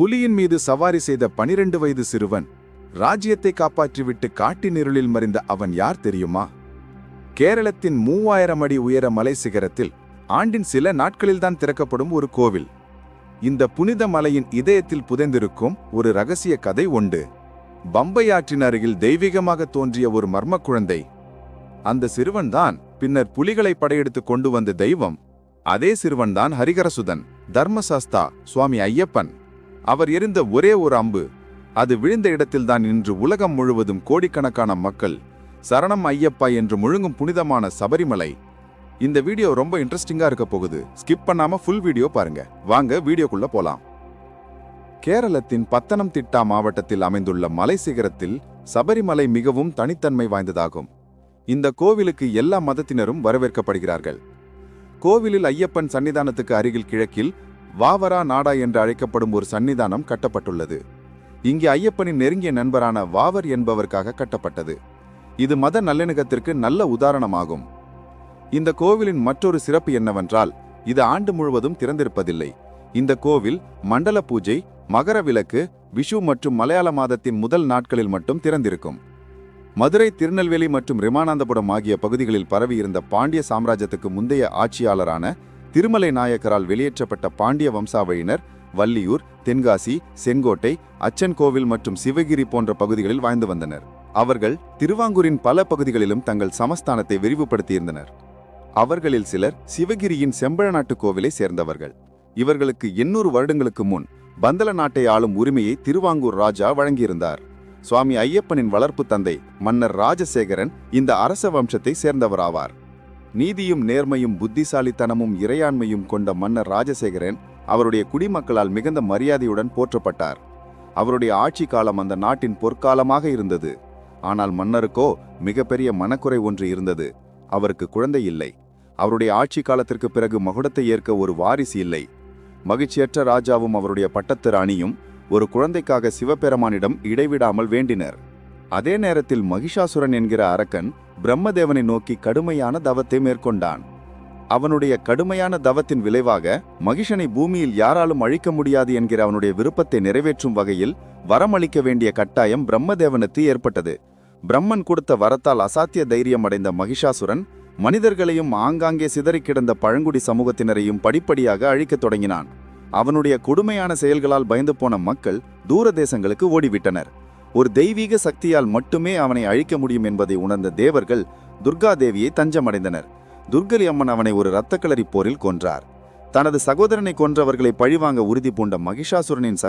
புலியின் மீது சவாரி செய்த பனிரெண்டு வயது சிறுவன் ராஜ்யத்தை காப்பாற்றிவிட்டு காட்டின் இருளில் மறைந்த அவன் யார் தெரியுமா? கேரளத்தின் மூவாயிரம் அடி உயர மலை சிகரத்தில் ஆண்டின் சில நாட்களில்தான் திறக்கப்படும் ஒரு கோவில். இந்த புனித மலையின் இதயத்தில் புதைந்திருக்கும் ஒரு ரகசிய கதை உண்டு. பம்பை ஆற்றின் அருகில் தெய்வீகமாக தோன்றிய ஒரு மர்ம குழந்தை. அந்த சிறுவன்தான் பின்னர் புலிகளை படையெடுத்து கொண்டு வந்த தெய்வம். அதே சிறுவன்தான் ஹரிகரசுதன் தர்மசாஸ்தா சுவாமி ஐயப்பன். அவர் எரிந்த ஒரே ஒரு அம்பு. அது விழுந்த இடத்தில்தான் இன்று உலகம் முழுவதும் கோடிக்கணக்கான மக்கள் சரணம் ஐயப்பா என்று முழுங்கும் புனிதமான சபரிமலை. இந்த வீடியோ ரொம்ப இன்ட்ரெஸ்டிங்காக இருக்க போகுது. ஸ்கிப் பண்ணாம ஃபுல் வீடியோ பாருங்க. வாங்க வீடியோக்குள்ள போலாம். கேரளத்தின் பத்தனம்திட்டா மாவட்டத்தில் அமைந்துள்ள மலை சிகரத்தில் சபரிமலை மிகவும் தனித்தன்மை வாய்ந்ததாகும். இந்த கோவிலுக்கு எல்லா மதத்தினரும் வரவேற்கப்படுகிறார்கள். கோவிலில் ஐயப்பன் சன்னிதானத்துக்கு அருகில் கிழக்கில் வாவரா நாடா என்று அழைக்கப்படும் ஒரு சன்னிதானம் கட்டப்பட்டுள்ளது. இங்கே ஐயப்பனின் நெருங்கிய நண்பரான வாவர் என்பவருக்காக கட்டப்பட்டது. இது மத நல்லிணக்கத்திற்கு நல்ல உதாரணமாகும். இந்த கோவிலின் மற்றொரு சிறப்பு என்னவென்றால் இது ஆண்டு முழுவதும் திறந்திருப்பதில்லை. இந்த கோவில் மண்டல பூஜை மகர விளக்கு விஷு மற்றும் மலையாள மாதத்தின் முதல் நாட்களில் மட்டும் திறந்திருக்கும். மதுரை திருநெல்வேலி மற்றும் ரிமானந்தபுரம் ஆகிய பகுதிகளில் பரவியிருந்த பாண்டிய சாம்ராஜ்யத்துக்கு முந்தைய ஆட்சியாளரான திருமலை நாயக்கரால் வெளியேற்றப்பட்ட பாண்டிய வம்சாவழியினர் வள்ளியூர் தென்காசி செங்கோட்டை அச்சன் கோவில் மற்றும் சிவகிரி போன்ற பகுதிகளில் வாழ்ந்து வந்தனர். அவர்கள் திருவாங்கூரின் பல பகுதிகளிலும் தங்கள் சமஸ்தானத்தை விரிவுபடுத்தியிருந்தனர். அவர்களில் சிலர் சிவகிரியின் செம்பழ நாட்டு கோவிலை சேர்ந்தவர்கள். இவர்களுக்கு எண்ணூறு வருடங்களுக்கு முன் பந்தல நாட்டை ஆளும் உரிமையை திருவாங்கூர் ராஜா வழங்கியிருந்தார். சுவாமி ஐயப்பனின் வளர்ப்பு தந்தை மன்னர் ராஜசேகரன் இந்த அரச வம்சத்தை சேர்ந்தவராவார். நீதியும் நேர்மையும் புத்திசாலித்தனமும் இறையாண்மையும் கொண்ட மன்னர் ராஜசேகரன் அவருடைய குடிமக்களால் மிகுந்த மரியாதையுடன் போற்றப்பட்டார். அவருடைய ஆட்சி காலம் அந்த நாட்டின் பொற்காலமாக இருந்தது. ஆனால் மன்னருக்கோ மிகப்பெரிய மனக்குறை ஒன்று இருந்தது. அவருக்கு குழந்தை இல்லை. அவருடைய ஆட்சி காலத்திற்கு பிறகு மகுடத்தை ஏற்க ஒரு வாரிசு இல்லை. மகிழ்ச்சியற்ற ராஜாவும் அவருடைய பட்டத்து ராணியும் ஒரு குழந்தைக்காக சிவபெருமானிடம் இடைவிடாமல் வேண்டினர். அதே நேரத்தில் மகிஷாசுரன் என்கிற அரக்கன் பிரம்மதேவனை நோக்கி கடுமையான தவத்தை மேற்கொண்டான். அவனுடைய கடுமையான தவத்தின் விளைவாக மகிஷனை பூமியில் யாராலும் அழிக்க முடியாது என்கிற அவனுடைய விருப்பத்தை நிறைவேற்றும் வகையில் வரமளிக்க வேண்டிய கட்டாயம் பிரம்மதேவனுக்கு ஏற்பட்டது. பிரம்மன் கொடுத்த வரத்தால் அசாத்திய தைரியம் அடைந்த மகிஷாசுரன் மனிதர்களையும் ஆங்காங்கே சிதறிக் கிடந்த பழங்குடி சமூகத்தினரையும் படிப்படியாக அழிக்கத் தொடங்கினான். அவனுடைய கொடுமையான செயல்களால் பயந்து போன மக்கள் தூர தேசங்களுக்கு ஓடிவிட்டனர். ஒரு தெய்வீக சக்தியால் மட்டுமே அவனை அழிக்க முடியும் என்பதை உணர்ந்த தேவர்கள் துர்கா தேவியை தஞ்சமடைந்தனர். துர்கலி அம்மன் அவனை ஒரு இரத்தக்களரி போரில் கொன்றார். தனது சகோதரனை கொன்றவர்களை பழிவாங்க உறுதி பூண்ட மகிஷாசுரனின் சகோ